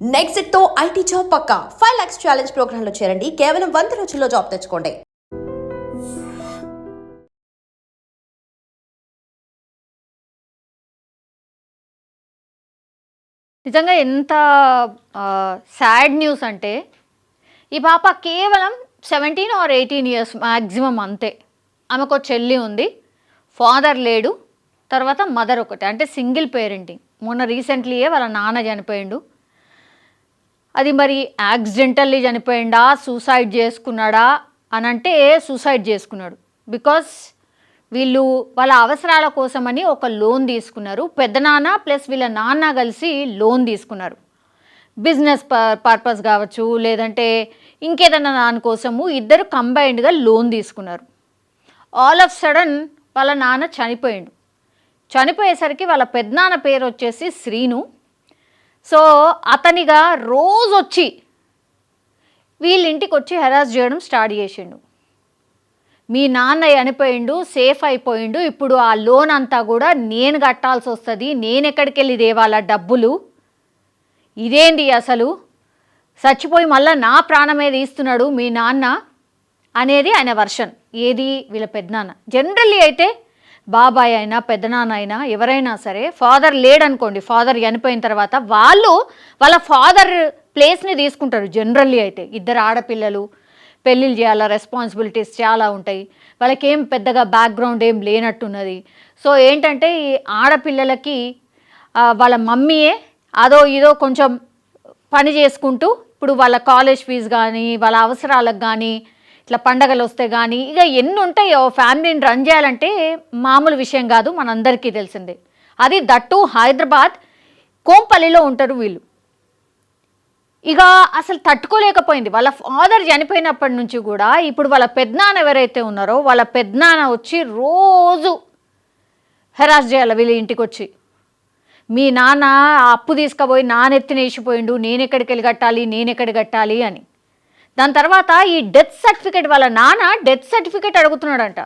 నెక్స్ట్తో IT job పక్క. Five lakhs challenge ప్రోగ్రామ్లో చేరండి. కేవలం వంద రోజుల్లో జాబ్ తెచ్చుకోండి. నిజంగా ఎంత సాడ్ న్యూస్ అంటే ఈ పాప కేవలం seventeen or eighteen years maximum అంతే. ఆమెకు ఒక చెల్లి ఉంది. ఫాదర్ లేడు. తర్వాత మదర్ ఒకటి. అంటే సింగిల్ పేరెంటింగ్. మొన్న రీసెంట్లీయే వాళ్ళ నాన్న చనిపోయిండు. అది మరి యాక్సిడెంటల్లీ చనిపోయిందా సూసైడ్ చేసుకున్నాడా? అని అంటే సూసైడ్ చేసుకున్నాడు. బికాస్ వీళ్ళు వాళ్ళ అవసరాల కోసమని ఒక లోన్ తీసుకున్నారు. పెద్దనాన్న ప్లస్ వీళ్ళ నాన్న కలిసి లోన్ తీసుకున్నారు. బిజినెస్ పర్పస్ కావచ్చు లేదంటే ఇంకేదన్నా కోసము ఇద్దరు కంబైన్డ్గా లోన్ తీసుకున్నారు. ఆల్ ఆఫ్ సడన్ వాళ్ళ నాన్న చనిపోయిండు. చనిపోయేసరికి వాళ్ళ పెద్దనాన్న పేరు వచ్చేసి శ్రీను. సో అతనిగా రోజు వచ్చి వీళ్ళింటికి వచ్చి హెరాస్ చేయడం స్టార్ట్ చేసిండు. మీ నాన్న చనిపోయిండు సేఫ్ అయిపోయిండు. ఇప్పుడు ఆ లోన్ అంతా కూడా నేను కట్టాల్సి వస్తుంది. నేను ఎక్కడికి వెళ్ళి దేవాలా డబ్బులు? ఇదేంటి అసలు? చచ్చిపోయి మళ్ళీ నా ప్రాణమే తీస్తున్నాడు మీ నాన్న? అనేది ఆయన వర్షన్. ఏది? వీళ్ళ పెద్దనాన్న. జనరల్లీ అయితే బాబాయ్ అయినా పెద్దనాన్న అయినా ఎవరైనా సరే ఫాదర్ లేడనుకోండి ఫాదర్ చనిపోయిన తర్వాత వాళ్ళు వాళ్ళ ఫాదర్ ప్లేస్ని తీసుకుంటారు జనరల్లీ అయితే. ఇద్దరు ఆడపిల్లలు పెళ్ళిళ్ళు చేయాలా రెస్పాన్సిబిలిటీస్ చాలా ఉంటాయి. వాళ్ళకి ఏం పెద్దగా బ్యాక్గ్రౌండ్ ఏం లేనట్టున్నది. సో ఏంటంటే ఈ ఆడపిల్లలకి వాళ్ళ మమ్మీయే అదో ఇదో కొంచెం పని చేసుకుంటూ ఇప్పుడు వాళ్ళ కాలేజ్ ఫీజు కానీ వాళ్ళ అవసరాలకు కానీ ఇట్లా పండగలు వస్తే కానీ ఇక ఎన్ని ఉంటాయో ఫ్యామిలీని రన్ చేయాలంటే మామూలు విషయం కాదు మనందరికీ తెలిసిందే. అది దట్టు హైదరాబాద్ కోంపల్లిలో ఉంటారు వీళ్ళు. ఇక అసలు తట్టుకోలేకపోయింది. వాళ్ళ ఫాదర్ చనిపోయినప్పటి నుంచి కూడా ఇప్పుడు వాళ్ళ పెద్దనాన్న ఎవరైతే ఉన్నారో వాళ్ళ పెద్దనాన్న వచ్చి రోజు హెరాస్ చేయాలి వీళ్ళ ఇంటికి వచ్చి మీ నాన్న అప్పు తీసుకుపోయి నానెత్తిన వేసిపోయిండు నేను ఎక్కడికి వెళ్ళి కట్టాలి నేను కట్టాలి అని. దాని తర్వాత ఈ డెత్ సర్టిఫికేట్ వాళ్ళ నాన్న డెత్ సర్టిఫికేట్ అడుగుతున్నాడంట.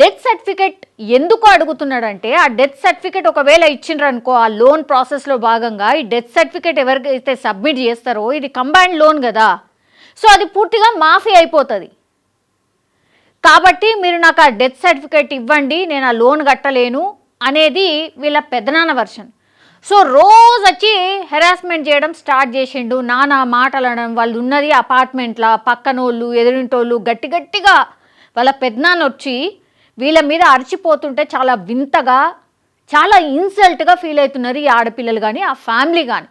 డెత్ సర్టిఫికేట్ ఎందుకు అడుగుతున్నాడంటే ఆ డెత్ సర్టిఫికేట్ ఒకవేళ ఇచ్చిండ్రనుకో ఆ లోన్ ప్రాసెస్లో భాగంగా ఈ డెత్ సర్టిఫికేట్ ఎవరికైతే సబ్మిట్ చేస్తారో ఇది కంబైన్డ్ లోన్ కదా. సో అది పూర్తిగా మాఫీ అయిపోతుంది. కాబట్టి మీరు నాకు ఆ డెత్ సర్టిఫికేట్ ఇవ్వండి నేను ఆ లోన్ కట్టలేను అనేది వీళ్ళ పెద్దనాన్న వర్షన్ సో రోజు వచ్చి హెరాస్మెంట్ చేయడం స్టార్ట్ చేసిండు. నానా మాటలు అనడం వాళ్ళు ఉన్నది అపార్ట్మెంట్లా పక్కనోళ్ళు ఎదురింటోళ్ళు గట్టి గట్టిగా వాళ్ళ పెద్దనాన్న వచ్చి వీళ్ళ మీద అరిచిపోతుంటే చాలా వింతగా చాలా ఇన్సల్ట్గా ఫీల్ అవుతున్నారు ఈ ఆడపిల్లలు కానీ ఆ ఫ్యామిలీ కానీ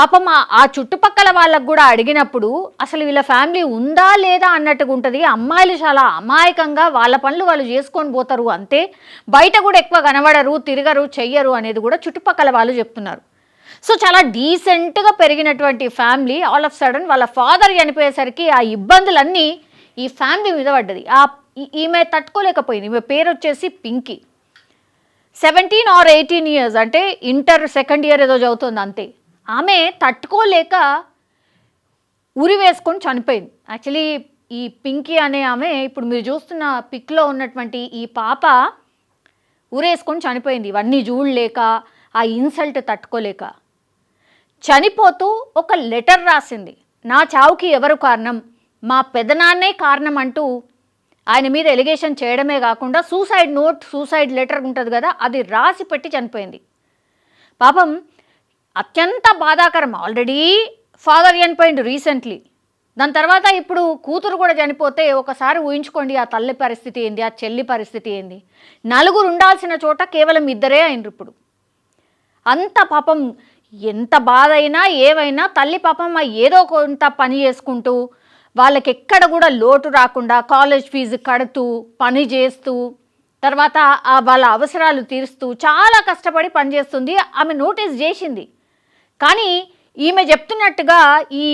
పాపం ఆ- చుట్టుపక్కల వాళ్ళకు కూడా అడిగినప్పుడు అసలు వీళ్ళ ఫ్యామిలీ ఉందా లేదా అన్నట్టుగా ఉంటుంది. అమ్మాయిలు చాలా అమాయకంగా వాళ్ళ పనులు వాళ్ళు చేసుకొని పోతారు అంతే. బయట కూడా ఎక్కువ కనబడరు తిరగరు చెయ్యరు అనేది కూడా చుట్టుపక్కల వాళ్ళు చెప్తున్నారు. సో చాలా డీసెంట్గా పెరిగినటువంటి ఫ్యామిలీ ఆల్ ఆఫ్ సడన్ వాళ్ళ ఫాదర్ చనిపోయేసరికి ఆ ఇబ్బందులన్నీ ఈ ఫ్యామిలీ మీద పడ్డది. ఆ ఈ- ఈమె తట్టుకోలేకపోయింది. ఈమె పేరు వచ్చేసి Pinky. Seventeen or eighteen years అంటే ఇంటర్ సెకండ్ ఇయర్ ఏదో చదువుతుంది అంతే. ఆమె తట్టుకోలేక ఉరి వేసుకొని చనిపోయింది. యాక్చువల్లీ ఈ పింకీ అనే ఆమె ఇప్పుడు మీరు చూస్తున్న పిక్లో ఉన్నటువంటి ఈ పాప ఉరేసుకొని చనిపోయింది. ఇవన్నీ చూడలేక ఆ ఇన్సల్ట్ తట్టుకోలేక. చనిపోతూ ఒక లెటర్ రాసింది. నా చావుకి ఎవరు కారణం? మా పెదనాన్నే కారణం అంటూ ఆయన మీద ఎలిగేషన్ చేయడమే కాకుండా సూసైడ్ నోట్ సూసైడ్ లెటర్ ఉంటుంది కదా అది రాసి పెట్టి చనిపోయింది. పాపం అత్యంత బాధాకరం. ఆల్రెడీ ఫాదర్ చనిపోయిండు రీసెంట్లీ దాని తర్వాత ఇప్పుడు కూతురు కూడా చనిపోతే ఒకసారి ఊహించుకోండి ఆ తల్లి పరిస్థితి ఏంది ఆ చెల్లి పరిస్థితి ఏంది. నలుగురు ఉండాల్సిన చోట కేవలం ఇద్దరే అయినరు ఇప్పుడు. అంత పాపం ఎంత బాధ అయినా ఏవైనా తల్లి పాపం ఆ ఏదో కొంత పని చేసుకుంటూ వాళ్ళకి ఎక్కడ కూడా లోటు రాకుండా కాలేజ్ ఫీజు కడుతూ పని చేస్తూ తర్వాత ఆ వాళ్ళ అవసరాలు తీరుస్తూ చాలా కష్టపడి పనిచేస్తుంది ఆమె నోటీస్ చేసింది. కానీ ఈమె చెప్తున్నట్టుగా ఈ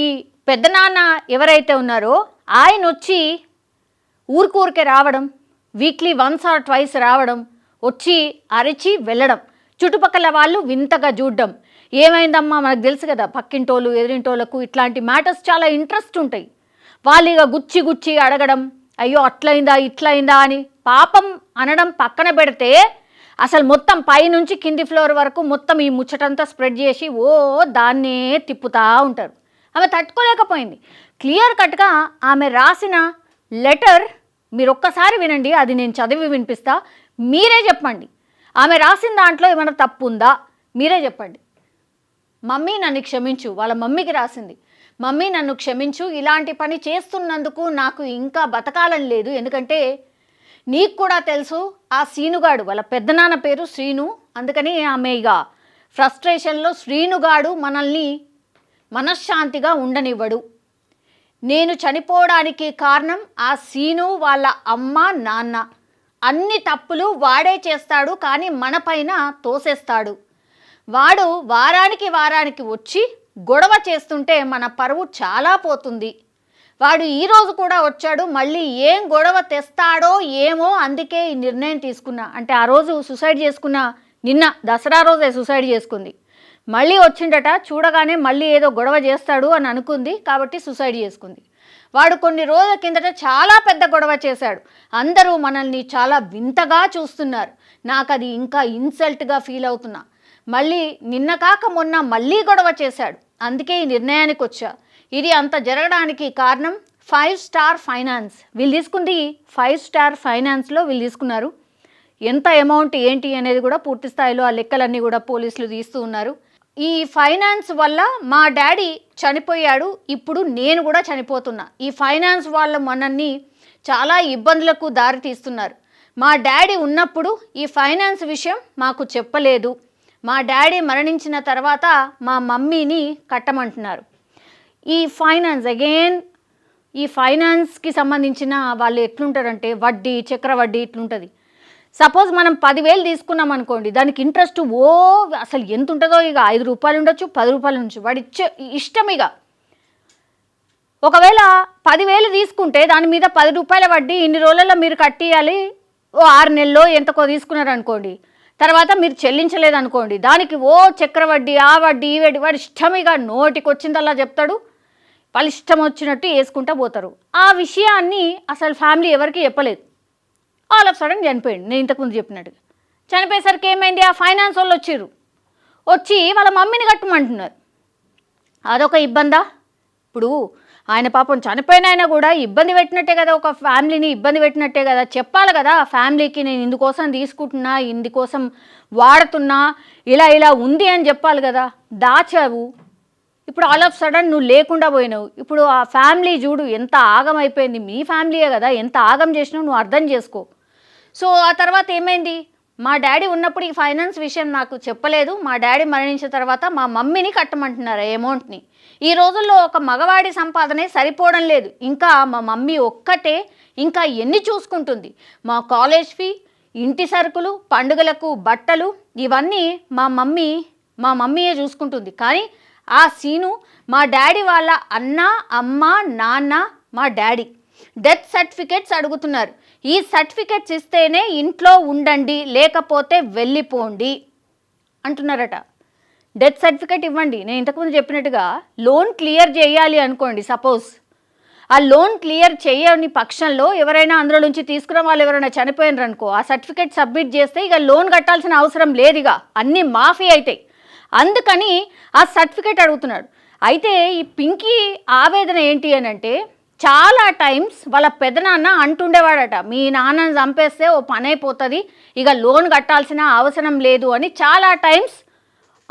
పెద్దనాన్న ఎవరైతే ఉన్నారో ఆయన వచ్చి ఊరికూరికే రావడం వీక్లీ వన్స్ ఆర్ ట్వైస్ రావడం వచ్చి అరిచి వెళ్ళడం చుట్టుపక్కల వాళ్ళు వింతగా చూడడం. ఏమైందమ్మా? మనకు తెలుసు కదా పక్కింటోళ్ళు ఎదిరింటోళ్ళకు ఇట్లాంటి మ్యాటర్స్ చాలా ఇంట్రెస్ట్ ఉంటాయి. వాళ్ళు ఇక గుచ్చి గుచ్చి అడగడం అయ్యో అట్లయిందా ఇట్లయిందా అని పాపం అనడం పక్కన పెడితే అసలు మొత్తం పైనుంచి కింది ఫ్లోర్ వరకు మొత్తం ఈ ముచ్చటంతా స్ప్రెడ్ చేసి ఓ దాన్నే తిప్పుతా ఉంటారు. ఆమె తట్టుకోలేకపోయింది. క్లియర్ కట్గా ఆమె రాసిన లెటర్ మీరు ఒక్కసారి వినండి అది నేను చదివి వినిపిస్తా. మీరే చెప్పండి. ఆమె రాసిన దాంట్లో ఏమైనా తప్పు ఉందా? మీరే చెప్పండి. మమ్మీ నన్ను క్షమించు వాళ్ళ మమ్మీకి రాసింది. మమ్మీ నన్ను క్షమించు ఇలాంటి పని చేస్తున్నందుకు నాకు ఇంకా బతకాలని లేదు ఎందుకంటే నీకు కూడా తెలుసు ఆ శ్రీనుగాడు వాళ్ళ పెద్దనాన్న పేరు శ్రీను అందుకని ఆమె ఇక ఫ్రస్ట్రేషన్లో శ్రీనుగాడు మనల్ని మనశ్శాంతిగా ఉండనివ్వడు. నేను చనిపోవడానికి కారణం ఆ సీను వాళ్ళ అమ్మ నాన్న. అన్ని తప్పులు వాడే చేస్తాడు కానీ మనపైన తోసేస్తాడు. వాడు వారానికి వారానికి వచ్చి గొడవ చేస్తుంటే మన పరువు చాలా పోతుంది. వాడు ఈరోజు కూడా వచ్చాడు మళ్ళీ ఏం గొడవ తెస్తాడో ఏమో అందుకే ఈ నిర్ణయం తీసుకున్నా. అంటే ఆ రోజు సుసైడ్ చేసుకున్న నిన్న దసరా రోజే సుసైడ్ చేసుకుంది. మళ్ళీ వచ్చిండట చూడగానే మళ్ళీ ఏదో గొడవ చేస్తాడు అని అనుకుంది కాబట్టి సుసైడ్ చేసుకుంది. వాడు కొన్ని రోజుల కిందట చాలా పెద్ద గొడవ చేశాడు. అందరూ మనల్ని చాలా వింతగా చూస్తున్నారు. నాకు అది ఇంకా ఇన్సల్ట్గా ఫీల్ అవుతున్నా. మళ్ళీ నిన్న కాక మొన్న మళ్ళీ గొడవ చేశాడు. అందుకే ఈ నిర్ణయానికి వచ్చా. ఇది అంత జరగడానికి కారణం ఫైవ్ స్టార్ ఫైనాన్స్. వీళ్ళు తీసుకుంది ఫైవ్ స్టార్ ఫైనాన్స్లో వీళ్ళు తీసుకున్నారు. ఎంత అమౌంట్ ఏంటి అనేది కూడా పూర్తి స్థాయిలో ఆ లెక్కలన్నీ కూడా పోలీసులు తీస్తూ ఉన్నారు. ఈ ఫైనాన్స్ వల్ల మా డాడీ చనిపోయాడు ఇప్పుడు నేను కూడా చనిపోతున్నా. ఈ ఫైనాన్స్ వాళ్ళు మనల్ని చాలా ఇబ్బందులకు దారి తీస్తున్నారు. మా డాడీ ఉన్నప్పుడు ఈ ఫైనాన్స్ విషయం మాకు చెప్పలేదు. మా డాడీ మరణించిన తర్వాత మా మమ్మీని కట్టమంటున్నారు. ఈ ఫైనాన్స్ అగైన్ ఈ ఫైనాన్స్కి సంబంధించిన వాళ్ళు ఎట్లుంటారంటే వడ్డీ చక్ర వడ్డీ ఇట్లుంటుంది. సపోజ్ మనం పదివేలు తీసుకున్నాం అనుకోండి దానికి ఇంట్రెస్ట్ ఓ అసలు ఎంత ఉంటుందో ఇక ఐదు రూపాయలు ఉండొచ్చు పది రూపాయలు ఉండొచ్చు. వాడి ఇష్టం ఇక ఒకవేళ పదివేలు తీసుకుంటే దాని మీద పది రూపాయల వడ్డీ ఇన్ని రోజులలో మీరు కట్టియాలి. ఓ ఆరు నెలల్లో ఎంతకో తీసుకున్నారు అనుకోండి తర్వాత మీరు చెల్లించలేదు అనుకోండి దానికి ఓ చక్ర వడ్డీ ఆ వడ్డీ ఈ వడ్డీ వాడు ఇష్టం ఇక నోటికి వచ్చిందల్లా చెప్తాడు. వాళ్ళు ఇష్టం వచ్చినట్టు వేసుకుంటా పోతారు. ఆ విషయాన్ని అసలు ఫ్యామిలీ ఎవరికి చెప్పలేదు. ఆల్ ఆఫ్ సడన్ చనిపోయింది నేను ఇంతకుముందు చెప్పినట్టుగా. చనిపోయేసరికి ఏమైంది? ఆ ఫైనాన్స్ వాళ్ళు వచ్చారు వచ్చి వాళ్ళ మమ్మీని కట్టమంటున్నారు. అదొక ఇబ్బందా? ఇప్పుడు ఆయన పాపం చనిపోయిన ఆయన కూడా ఇబ్బంది పెట్టినట్టే కదా ఒక ఫ్యామిలీని ఇబ్బంది పెట్టినట్టే కదా. చెప్పాలి కదా ఫ్యామిలీకి నేను ఇందుకోసం తీసుకుంటున్నా ఇందుకోసం వాడుతున్నా ఇలా ఇలా ఉంది అని చెప్పాలి కదా. దాచావు. ఇప్పుడు ఆల్ ఆఫ్ సడన్ నువ్వు లేకుండా పోయినావు. ఇప్పుడు ఆ ఫ్యామిలీ చూడు ఎంత ఆగం అయిపోయింది. మీ ఫ్యామిలీయే కదా ఎంత ఆగం చేసినావు నువ్వు అర్థం చేసుకో. సో ఆ తర్వాత ఏమైంది? మా డాడీ ఉన్నప్పుడు ఈ ఫైనాన్స్ విషయం నాకు చెప్పలేదు. మా డాడీ మరణించిన తర్వాత మా మమ్మీని కట్టమంటున్నారు అమౌంట్ని ఈ రోజుల్లో ఒక మగవాడి సంపాదనే సరిపోవడం లేదు. ఇంకా మా మమ్మీ ఒక్కటే ఇంకా ఎన్ని చూసుకుంటుంది? మా కాలేజ్ ఫీ ఇంటి సరుకులు పండుగలకు బట్టలు ఇవన్నీ మా మమ్మీ మా మమ్మీయే చూసుకుంటుంది. కానీ ఆ సీను మా డాడీ వాళ్ళ అన్న అమ్మ నాన్న మా డాడీ. డెత్ సర్టిఫికేట్స్ అడుగుతున్నారు. ఈ సర్టిఫికేట్స్ ఇస్తేనే ఇంట్లో ఉండండి లేకపోతే వెళ్ళిపోండి అంటున్నారట. డెత్ సర్టిఫికేట్ ఇవ్వండి. నేను ఇంతకుముందు చెప్పినట్టుగా లోన్ క్లియర్ చేయాలి అనుకోండి సపోజ్. ఆ లోన్ క్లియర్ చేయని పక్షంలో ఎవరైనా అందులో నుంచి తీసుకున్న వాళ్ళు ఎవరైనా చనిపోయినారనుకో ఆ సర్టిఫికేట్ సబ్మిట్ చేస్తే ఇక లోన్ కట్టాల్సిన అవసరం లేదు ఇక. అన్నీ మాఫీ అవుతాయి అందుకని ఆ సర్టిఫికేట్ అడుగుతున్నాడు. అయితే ఈ పింకీ ఆవేదన ఏంటి అని అంటే చాలా టైమ్స్ వాళ్ళ పెదనాన్న అంటుండేవాడట మీ నాన్నని చంపేస్తే ఓ పని అయిపోతుంది ఇక లోన్ కట్టాల్సిన అవసరం లేదు అని చాలా టైమ్స్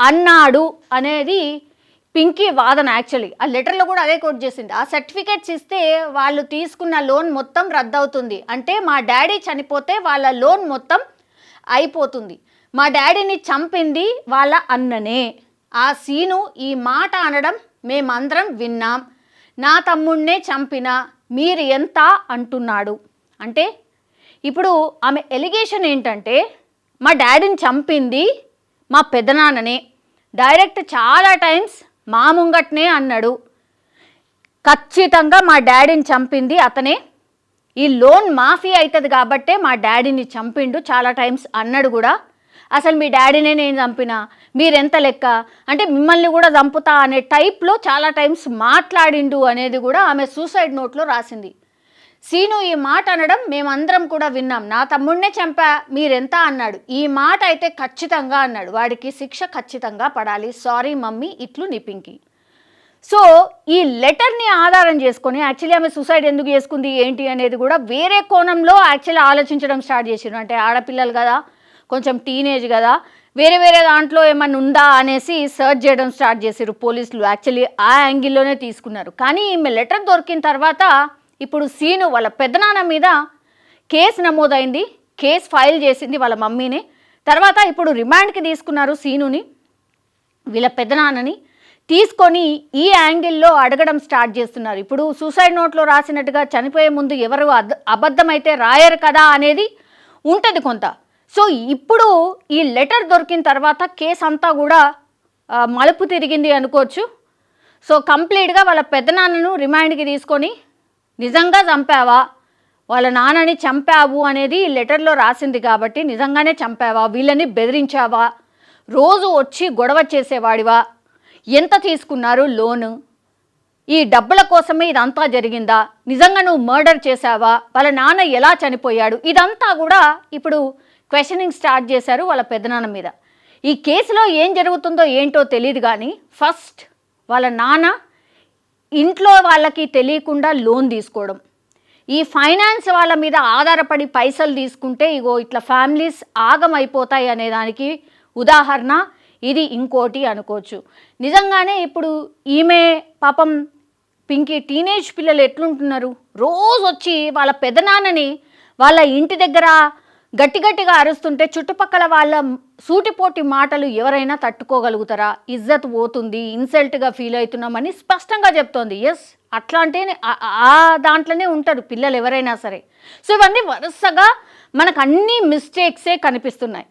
అన్నాడు అనేది పింకీ వాదన యాక్చువల్లీ. ఆ లెటర్లో కూడా అదే కోట్ చేసింది. ఆ సర్టిఫికేట్స్ ఇస్తే వాళ్ళు తీసుకున్న లోన్ మొత్తం రద్దవుతుంది. అంటే మా డాడీ చనిపోతే వాళ్ళ లోన్ మొత్తం అయిపోతుంది. మా డాడీని చంపింది వాళ్ళ అన్ననే. ఆ సీను ఈ మాట అనడం మేమందరం విన్నాం. నా తమ్ముణ్ణే చంపిన మీరు ఎంత అంటున్నాడు? అంటే ఇప్పుడు ఆమె ఎలిగేషన్ ఏంటంటే మా డాడీని చంపింది మా పెదనాన్ననే. డైరెక్ట్ చాలా టైమ్స్ మా ముంగట్నే అన్నాడు. ఖచ్చితంగా మా డాడీని చంపింది అతనే. ఈ లోన్ మాఫీ అవుతుంది కాబట్టే మా డాడీని చంపిండు చాలా టైమ్స్ అన్నాడు కూడా. అసలు మీ డాడీనే నేను చంపిన? మీరెంత లెక్క? అంటే మిమ్మల్ని కూడా చంపుతా అనే టైప్లో చాలా టైమ్స్ మాట్లాడిండు అనేది కూడా ఆమె సూసైడ్ నోట్లో రాసింది. సీను ఈ మాట అనడం మేమందరం కూడా విన్నాం. నా తమ్ముడినే చంపా మీరెంత అన్నాడు. ఈ మాట అయితే ఖచ్చితంగా అన్నాడు. వాడికి శిక్ష ఖచ్చితంగా పడాలి. సారీ మమ్మీ ఇట్లు నిపింకి సో ఈ లెటర్ని ఆధారం చేసుకొని యాక్చువల్లీ ఆమె సూసైడ్ ఎందుకు చేసుకుంది ఏంటి అనేది కూడా వేరే కోణంలో యాక్చువల్లీ ఆలోచించడం స్టార్ట్ చేసారు అంటే ఆడపిల్లలు కదా కొంచెం టీనేజ్ కదా. వేరే వేరే దాంట్లో ఏమన్నా ఉందా అనేసి సర్చ్ చేయడం స్టార్ట్ చేశారు పోలీసులు. యాక్చువల్లీ ఆ యాంగిల్లోనే తీసుకున్నారు. కానీ ఈమె లెటర్ దొరికిన తర్వాత ఇప్పుడు సీను వాళ్ళ పెద్దనాన్న మీద కేసు నమోదైంది. కేసు ఫైల్ చేసింది వాళ్ళ మమ్మీని. తర్వాత ఇప్పుడు రిమాండ్కి తీసుకున్నారు సీనుని వీళ్ళ పెద్దనాన్నని. తీసుకొని ఈ యాంగిల్లో అడగడం స్టార్ట్ చేస్తున్నారు. ఇప్పుడు సూసైడ్ నోట్లో రాసినట్టుగా చనిపోయే ముందు ఎవరు అద్- అబద్ధమైతే రాయరు కదా అనేది ఉంటుంది కొంత. సో ఇప్పుడు ఈ లెటర్ దొరికిన తర్వాత కేసు అంతా కూడా మలుపు తిరిగింది అనుకోవచ్చు. సో కంప్లీట్గా వాళ్ళ పెద్దనాన్నను రిమాండ్కి తీసుకొని నిజంగా చంపావా? వాళ్ళ నాన్నని చంపావు? అనేది ఈ లెటర్లో రాసింది కాబట్టి నిజంగానే చంపావా? వీళ్ళని బెదిరించావా? రోజు వచ్చి గొడవ చేసేవాడివా? ఎంత తీసుకున్నారు లోను? ఈ డబ్బుల కోసమే ఇదంతా జరిగిందా? నిజంగా నువ్వు మర్డర్ చేశావా? వాళ్ళ నాన్న ఎలా చనిపోయాడు? ఇదంతా కూడా ఇప్పుడు క్వశ్చనింగ్ స్టార్ట్ చేశారు వాళ్ళ పెద్దనాన్న మీద. ఈ కేసులో ఏం జరుగుతుందో ఏంటో తెలియదు కానీ ఫస్ట్ వాళ్ళ నాన్న ఇంట్లో వాళ్ళకి తెలియకుండా లోన్ తీసుకోవడం. ఈ ఫైనాన్స్ వాళ్ళ మీద ఆధారపడి పైసలు తీసుకుంటే ఇగో ఇట్లా ఫ్యామిలీస్ ఆగమైపోతాయి అనే దానికి ఉదాహరణ ఇది ఇంకోటి అనుకోవచ్చు. నిజంగానే ఇప్పుడు ఈమె పాపం పింకీ టీనేజ్ పిల్లలు ఎట్లుంటున్నారు? రోజు వచ్చి వాళ్ళ పెదనాన్నని వాళ్ళ ఇంటి దగ్గర గట్టి గట్టిగా అరుస్తుంటే చుట్టుపక్కల వాళ్ళ సూటిపోటి మాటలు ఎవరైనా తట్టుకోగలుగుతారా? ఇజ్జత్ పోతుంది ఇన్సల్ట్గా ఫీల్ అవుతున్నామని స్పష్టంగా చెప్తోంది. ఎస్ అట్లాంటి ఆ- ఆ దాంట్లోనే ఉంటారు పిల్లలు ఎవరైనా సరే. సో ఇవన్నీ వరుసగా మనకు అన్ని మిస్టేక్సే కనిపిస్తున్నాయి.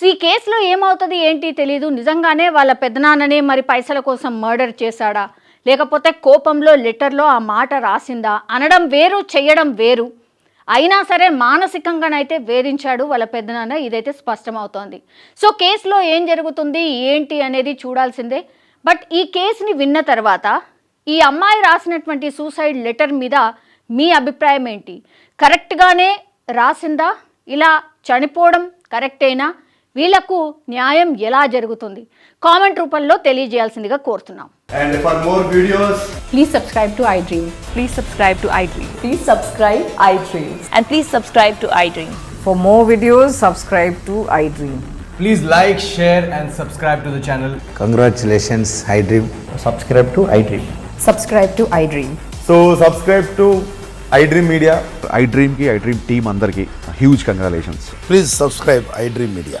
సో ఈ కేసులో ఏమవుతుంది ఏంటి తెలియదు నిజంగానే వాళ్ళ పెద్దనాన్ననే మరి పైసల కోసం మర్డర్ చేశాడా? లేకపోతే కోపంలో లెటర్లో ఆ మాట రాసిందా? అనడం వేరు చేయడం వేరు. అయినా సరే మానసికంగానైతే వేధించాడు వాళ్ళ పెద్దనాన్న ఇదైతే స్పష్టమవుతోంది. సో కేసులో ఏం జరుగుతుంది? ఏంటి అనేది చూడాల్సిందే. బట్ ఈ కేసుని విన్న తర్వాత ఈ అమ్మాయి రాసినటువంటి సూసైడ్ లెటర్ మీద మీ అభిప్రాయం ఏంటి? కరెక్ట్గానే రాసిందా? ఇలా చనిపోవడం కరెక్టేనా? వీళ్ళకు న్యాయం ఎలా జరుగుతుంది కామెంట్ రూపంలో తెలియజేయాల్సిందిగా కోరుతున్నాం And for more videos, Please subscribe to iDream. Please subscribe to iDream. Please subscribe iDream. And please subscribe to iDream. For more videos, subscribe to iDream. please like, share, and subscribe to the channel. Congratulations, iDream. Subscribe to iDream. Subscribe to iDream. So, subscribe to iDream Media. I డ్రీమ్కి I dream team అందరికీ huge congratulations Please subscribe iDream Media.